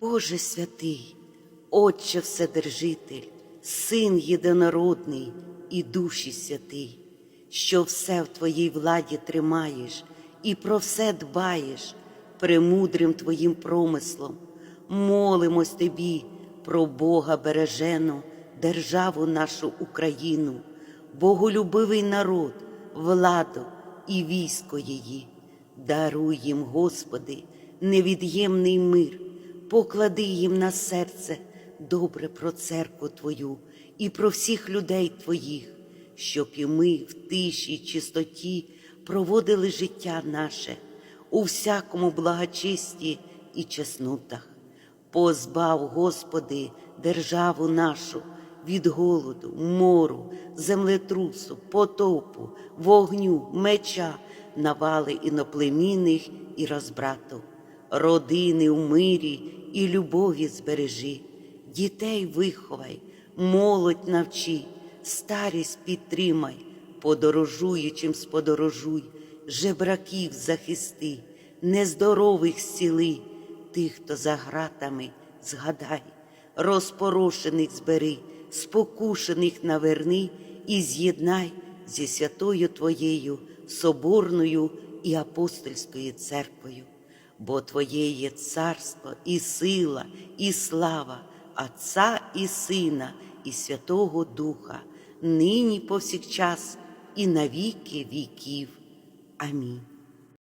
Боже святий, Отче Вседержитель, Син єдинородний і душі святий, що все в Твоїй владі тримаєш і про все дбаєш, премудрим Твоїм промислом, молимось Тобі про Бога бережену, державу нашу Україну, боголюбивий народ, владу і військо її. Даруй їм, Господи, невід'ємний мир, поклади їм на серце добре про церкву Твою і про всіх людей Твоїх, щоб і ми в тиші чистоті проводили життя наше у всякому благочесті і чеснотах. Позбав, Господи, державу нашу від голоду, мору, землетрусу, потопу, вогню, меча, навали іноплемінних і розбрату, родини у мирі і любові збережи, дітей виховай, молодь навчи, старість підтримай, подорожуючим сподорожуй, жебраків захисти, нездорових зціли, тих, хто за гратами, згадай, розпорошених збери, спокушених наверни і з'єднай зі святою Твоєю соборною і апостольською церквою, бо Твоє є царство і сила, і слава Отця і Сина, і Святого Духа, нині повсякчас і на віки віків. Амінь.